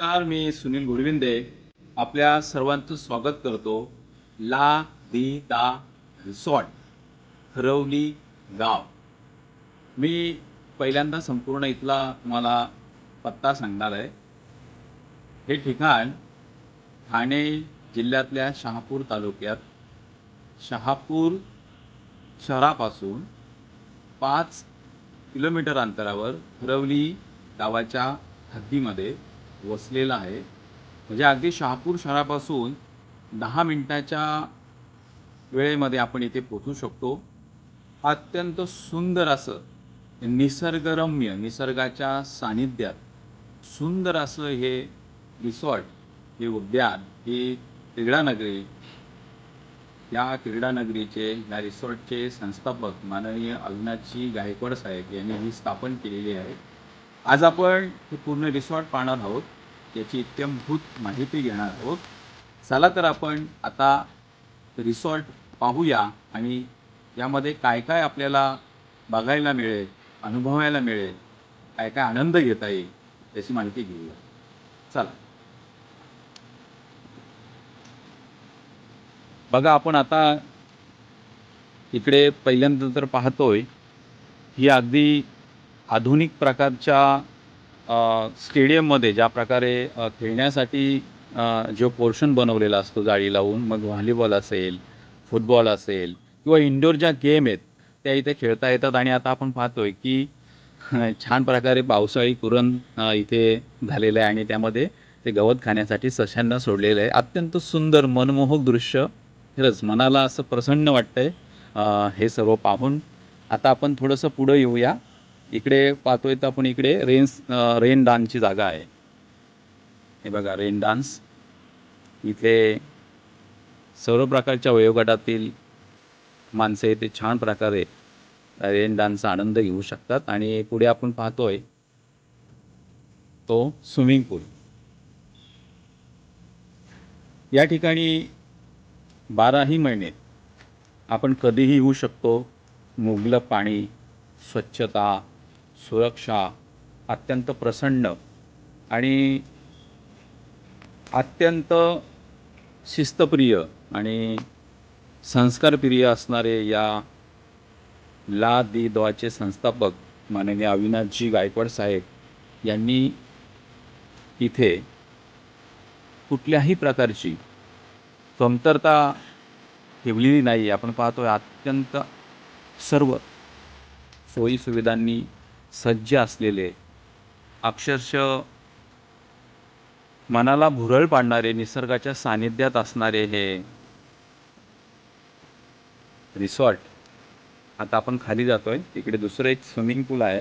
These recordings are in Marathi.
नमस्कार मी सुनील गुडविंदे. आपल्या सर्वांचं स्वागत करतो. ला दी दा रिसॉर्ट हरवली गाव. मी पहिल्यांदा संपूर्ण इथला तुम्हाला पत्ता सांगणार आहे. हे ठिकाण ठाणे जिल्ह्यातल्या शहापूर तालुक्यात शहापूर शहरापासून पाच किलोमीटर अंतरावर हरवली गावाच्या हद्दीमध्ये वसलेलं आहे. म्हणजे अगदी शहापूर शहरापासून दहा मिनटाच्या वेळेमध्ये आपण इथे पोचू शकतो. अत्यंत सुंदर असं निसर्गरम्य निसर्गाच्या सानिध्यात सुंदर असं हे रिसॉर्ट हे उद्यान ही क्रीडानगरी या क्रीडानगरीचे या रिसॉर्टचे संस्थापक माननीय अविनाशजी गायकवाड साहेब यांनी ही स्थापन केलेली आहे. आज आपण हे पूर्ण रिसॉर्ट पाहणार आहोत याची इत्यंभूत माहिती घेणार आहोत. चला तर आपण आता रिसॉर्ट पाहूया आणि यामध्ये काय काय आपल्याला बघायला मिळेल अनुभवायला मिळेल काय काय आनंद घेता येईल त्याची माहिती घेऊया. चला. बघा आपण आता इकडे पहिल्यांदा तर पाहतोय ही अगदी आधुनिक प्रकारच्या स्टेडियममध्ये ज्या प्रकारे खेळण्यासाठी जो पोर्शन बनवलेला असतो जाळी लावून मग व्हॉलीबॉल असेल फुटबॉल असेल किंवा इनडोअर ज्या गेम आहेत त्या इथे खेळता येतात. आणि आता आपण पाहतोय की छान प्रकारे पावसाळी कुरण इथे झालेलं आहे. आणि त्यामध्ये ते गवत खाण्यासाठी सशांना सोडलेलं आहे. अत्यंत सुंदर मनमोहक दृश्य. खरंच मनाला असं प्रसन्न वाटतंय. हे सर्व पाहून. आता आपण थोडंसं पुढं येऊया. इकडे पाहतोय तर आपण इकडे रेन्स रेन डान्सची जागा आहे. हे बघा रेन डान्स. इथे सर्व प्रकारच्या वयोगटातील माणसे इथे छान प्रकारे रेन डान्सचा आनंद घेऊ शकतात. आणि पुढे आपण पाहतोय तो स्विमिंग पूल. या ठिकाणी बाराही महिने आपण कधीही येऊ शकतो. मुबलक पाणी स्वच्छता सुरक्षा अत्यंत प्रसन्न आणि अत्यंत शिस्तप्रिय आणि संस्कारप्रिय असणारे या ला दि दोचे संस्थापक माननीय अविनाशजी गायकवाड साहेब यांनी इथे कुठल्याही प्रकारची कमतरता ठेवलेली नाही. आपण पाहतोय अत्यंत सर्व सोयीसुविधांनी सज्ज असलेले अक्षरशः मनाला भुरळ पाडणारे निसर्गाच्या सानिध्यात असणारे हे रिसॉर्ट. आता आपण खाली जातोय. तिकडे दुसरं एक स्विमिंग पूल आहे.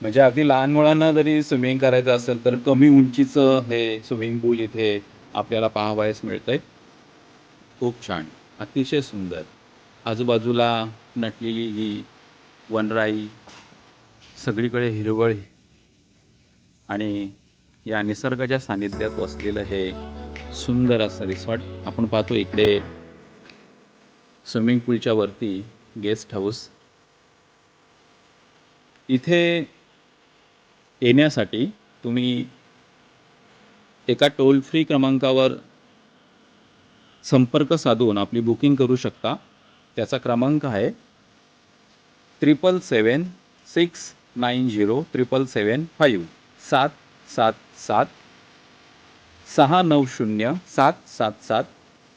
म्हणजे अगदी लहान मुलांना जरी स्विमिंग करायचं असेल तर कमी उंचीचं हे स्विमिंग पूल इथे आपल्याला पाहावयास मिळतंय. खूप छान. अतिशय सुंदर. आजूबाजूला नटलेली ही वनराई सगळीकडे हिरवळ आणि या निसर्गाच्या सानिध्यात वसलेलं हे सुंदर असं रिसॉर्ट. आपण पाहतो इकडे स्विमिंग पूलच्या वरती गेस्ट हाऊस. इथे येण्यासाठी तुम्ही एका टोल फ्री क्रमांकावर संपर्क साधून आपली बुकिंग करू शकता. त्याचा क्रमांक आहे triple seven six nine zero triple seven five सात सात सात. सहा नऊ शून्य सात सात सात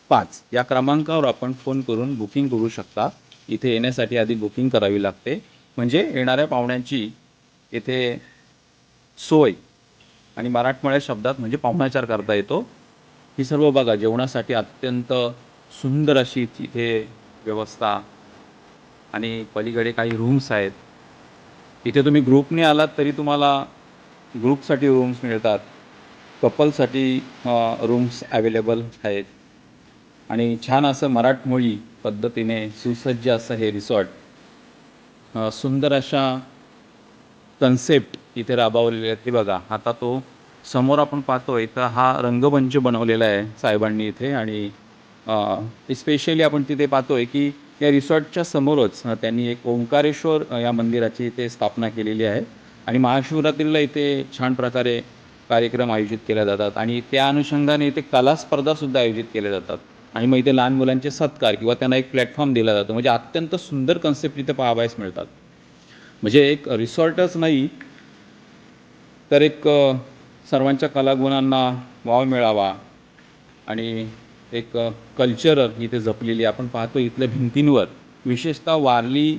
पाच. या क्रमांकावर आपण फोन करून बुकिंग करू शकता. इथे येण्यासाठी आधी बुकिंग करावी लागते. म्हणजे येणाऱ्या पाहुण्यांची इथे सोय आणि मराठमोळ्या शब्दात म्हणजे पाहुणाचार करता येतो. ही सर्व बघा जेवणासाठी अत्यंत सुंदर अशी तिथे व्यवस्था आणि पलीकडे काही रूम्स आहेत. इथे तुम्ही ग्रुपने आलात तरी तुम्हाला ग्रुपसाठी रूम्स मिळतात. कपलसाठी रूम्स अवेलेबल आहेत. आणि छान असं मराठमोळी पद्धतीने सुसज्ज असं हे रिसॉर्ट सुंदर अशा कन्सेप्ट इथे राबवलेले आहेत. ते बघा आता तो समोर आपण पाहतोय तर हा रंगमंच बनवलेला आहे साहेबांनी इथे. आणि स्पेशली आपण तिथे पाहतो आहे की या रिसॉर्टच्या समोरच त्यांनी एक ओंकारेश्वर या मंदिराची इथे स्थापना केलेली आहे. आणि महाशिवरात्रीला इथे छान प्रकारे कार्यक्रम आयोजित केले जातात. आणि त्या अनुषंगाने इथे कला स्पर्धासुद्धा आयोजित केल्या जातात. आणि मग इथे लहान मुलांचे सत्कार किंवा त्यांना एक प्लॅटफॉर्म दिला जातो. म्हणजे अत्यंत सुंदर कन्सेप्ट इथे पाहावयास मिळतात. म्हणजे एक रिसॉर्टच नाही तर एक सर्वांच्या कलागुणांना वाव मिळावा. आणि एक कल्चर इथे जपलेली आपण पाहतो इथल्या भिंतींवर विशेषतः वारली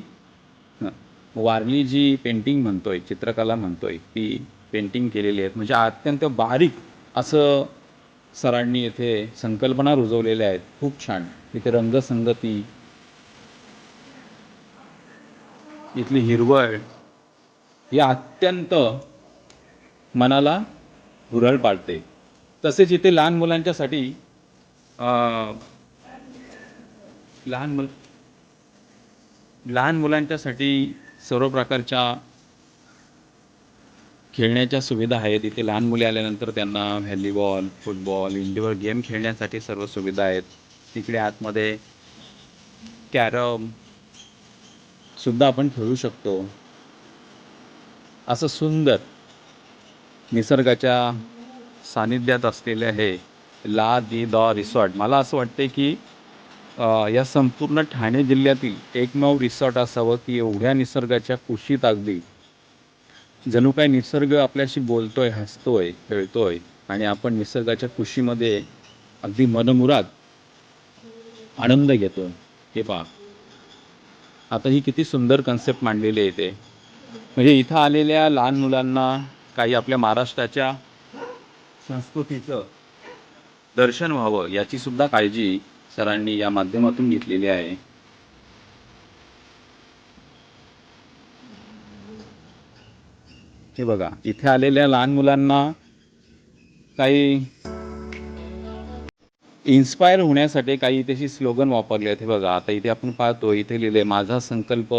वारली जी पेंटिंग म्हणतोय चित्रकला म्हणतोय ती पेंटिंग केलेली आहेत. म्हणजे अत्यंत बारीक असं सरांनी येथे संकल्पना रुजवलेल्या आहेत. खूप छान. इथे रंगसंगती. इथली हिरवळ. ही अत्यंत मनाला हुरळ पाडते. तसेच इथे लहान मुलांच्यासाठी लहान मुल लहान मुलांच्यासाठी सर्व प्रकारच्या खेळण्याच्या सुविधा आहेत. इथे लहान मुले आल्यानंतर त्यांना व्हॅलीबॉल फुटबॉल इंडोर गेम खेळण्यासाठी सर्व सुविधा आहेत. तिकडे आतमध्ये कॅरम सुद्धा आपण खेळू शकतो. असं सुंदर निसर्गाच्या सानिध्यात असलेले हे ला दी दॉ रिसॉर्ट. मला असं वाटते की या संपूर्ण ठाणे जिल्ह्यातील एकमेव रिसॉर्ट असावं की एवढ्या निसर्गाच्या कुशीत अगदी. जणू काय निसर्ग आपल्याशी बोलतोय हसतोय खेळतोय आणि आपण निसर्गाच्या कुशीमध्ये अगदी मनमुराद आनंद घेतो हे पहा. आता ही किती सुंदर कन्सेप्ट मांडलेली आहे ते म्हणजे इथं आलेल्या लहान मुलांना काही आपल्या महाराष्ट्राच्या संस्कृतीचं दर्शन व्हावं याची सुद्धा काळजी सरांनी या माध्यमातून घेतलेली आहे. हे बघा इथे आलेल्या लहान मुलांना काही इन्स्पायर होण्यासाठी काही त्याची स्लोगन वापरले आहेत. हे बघा आता इथे आपण पाहतो इथे लिहिले माझा संकल्प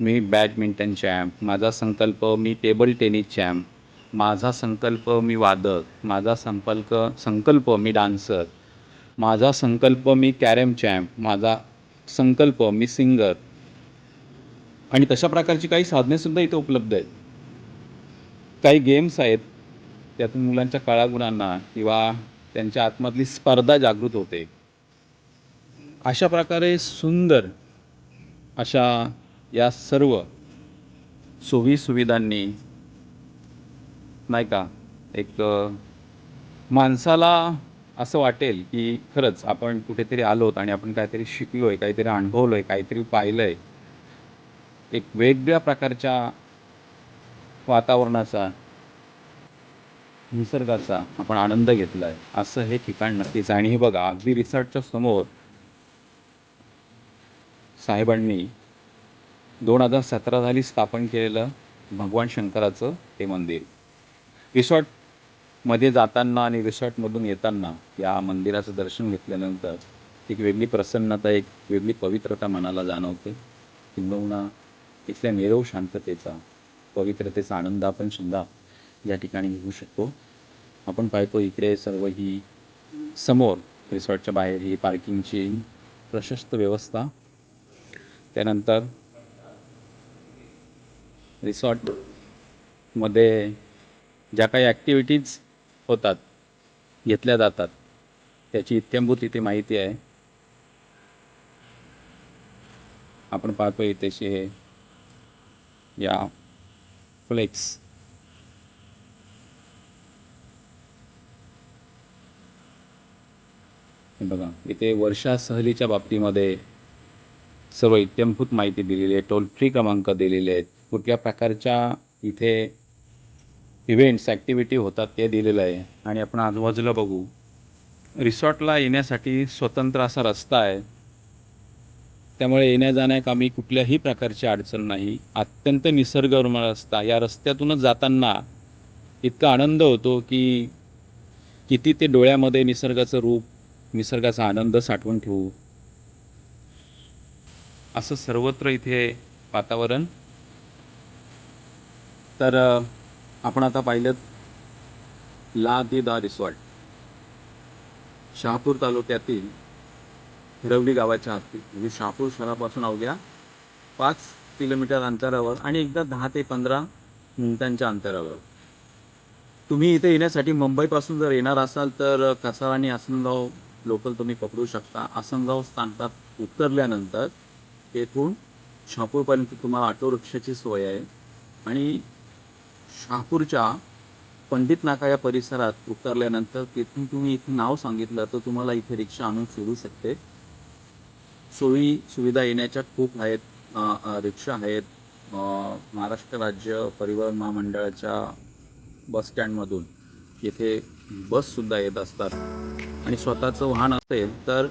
मी बॅडमिंटन चॅम्प माझा संकल्प मी टेबल टेनिस चॅम्प माझा संकल्प मी वादक माझा संकल्प संकल्प मी डान्सर माझा संकल्प मी कॅरम चॅम्प माझा संकल्प मी सिंगर. आणि तशा प्रकारची काही साधनेसुद्धा इथे उपलब्ध आहेत. काही गेम्स आहेत त्यातून मुलांच्या कळागुणांना किंवा त्यांच्या आतमधली स्पर्धा जागृत होते. अशा प्रकारे सुंदर अशा या सर्व सोयी सुविधांनी नाही का? एक माणसाला असं वाटेल की खरंच आपण कुठेतरी आलोत आणि आपण काहीतरी शिकलोय काहीतरी अनुभवलोय काहीतरी पाहिलंय. एक वेगळ्या प्रकारच्या वातावरणाचा निसर्गाचा आपण आनंद घेतला आहे असं हे ठिकाण नक्कीच. आणि हे बघा अगदी रिसॉर्टच्या समोर साहेबांनी दोन हजार सतरा साली स्थापन केलेलं भगवान शंकराचं हे मंदिर. रिसॉर्टमध्ये जाताना आणि रिसॉर्टमधून येताना या मंदिराचं दर्शन घेतल्यानंतर एक वेगळी प्रसन्नता एक वेगळी पवित्रता मनाला जाणवते. किंबहुना इथल्या निरव शांततेचा पवित्रतेचा आनंद आपण सुद्धा या ठिकाणी घेऊ शकतो. आपण पाहतो इकडे सर्व ही समोर रिसॉर्टच्या बाहेर ही पार्किंगची प्रशस्त व्यवस्था. त्यानंतर रिसॉर्टमध्ये ज्या काही ॲक्टिव्हिटीज होतात घेतल्या जातात त्याची इत्यंभूत इथे माहिती आहे. आपण पाहतो इथेचे हे या फ्लेक्स हे बघा इथे वर्षा सहलीच्या बाबतीमध्ये सर्व इत्यंभूत माहिती दिलेली आहे टोल फ्री क्रमांक दिलेले आहेत. कुठल्या प्रकारच्या इथे इव्हेंट्स ॲक्टिव्हिटी होतात ते दिलेलं आहे. आणि आपण आजूबाजूला बघू. रिसॉर्टला येण्यासाठी स्वतंत्र असा रस्ता आहे. त्यामुळे येण्या आम्ही कुठल्याही प्रकारची अडचण नाही. अत्यंत निसर्गरम्य रस्ता. या रस्त्यातूनच जाताना इतका आनंद होतो की किती ते डोळ्यामध्ये निसर्गाचं रूप निसर्गाचा आनंद साठवून ठेवू. असं सर्वत्र इथे वातावरण. तर आपण आता पाहिलं ला रिसॉर्ट. शहापूर तालुक्यातील हिरवली गावाच्या हस्ती म्हणजे शहापूर शहरापासून अवघ्या पाच किलोमीटर अंतरावर आणि एकदा दहा ते पंधरा मिनिटांच्या अंतरावर. तुम्ही इथे येण्यासाठी मुंबईपासून जर येणार असाल तर कसार आणि आसनगाव लोकल तुम्ही पकडू शकता. आसनगाव स्थानकात उतरल्यानंतर येथून शहापूरपर्यंत तुम्हाला ऑटो रिक्षाची सोय आहे. आणि शहापूरच्या पंडित नाका या परिसरात उतरल्यानंतर तिथून तुम्ही इथे नाव सांगितलं तर तुम्हाला इथे रिक्षा आणून सोडू शकते. सोयी सुविधा येण्याच्या खूप आहेत. रिक्षा आहेत. महाराष्ट्र राज्य परिवहन महामंडळाच्या बस स्टँडमधून येथे बससुद्धा येत असतात. आणि स्वतःचं वाहन असेल तर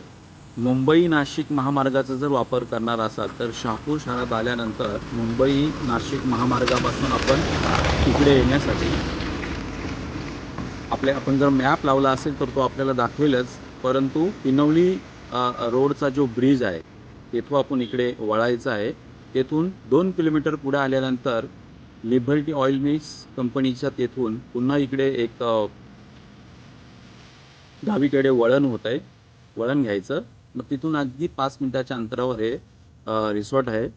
मुंबई नाशिक महामार्गाचा जर वापर करणार असाल तर शहापूर शहरात आल्यानंतर मुंबई नाशिक महामार्गापासून आपण तिकडे येण्यासाठी आपले आपण जर मॅप लावला असेल तर तो आपल्याला दाखवेलच. परंतु पिनवली रोडचा जो ब्रिज आहे तेथून आपण इकडे वळायचं आहे. तेथून दोन किलोमीटर पुढे आल्यानंतर लिबर्टी ऑइल मिल्स कंपनीच्या तेथून पुन्हा इकडे एक डावीकडे वळण होत आहे वळण घ्यायचं. मग तिथून अगदी पाच मिनिटाच्या अंतरावर हे रिसॉर्ट आहे.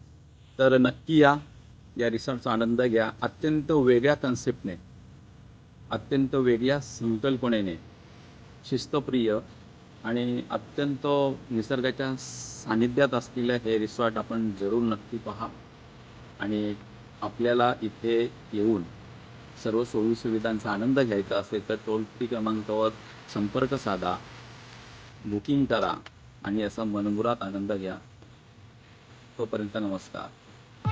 तर नक्की या. या रिसॉर्टचा आनंद घ्या. अत्यंत वेगळ्या कन्सेप्टने अत्यंत वेगळ्या संकल्पनेने शिस्तप्रिय आणि अत्यंत निसर्गाच्या सानिध्यात असलेलं हे रिसॉर्ट आपण जरूर नक्की पहा. आणि आपल्याला इथे येऊन सर्व सोयीसुविधांचा आनंद घ्यायचा असेल तर टोल फ्री क्रमांकावर संपर्क साधा. बुकिंग करा. आणि याचा मनमुरात आनंद घ्या. तोपर्यंत नमस्कार.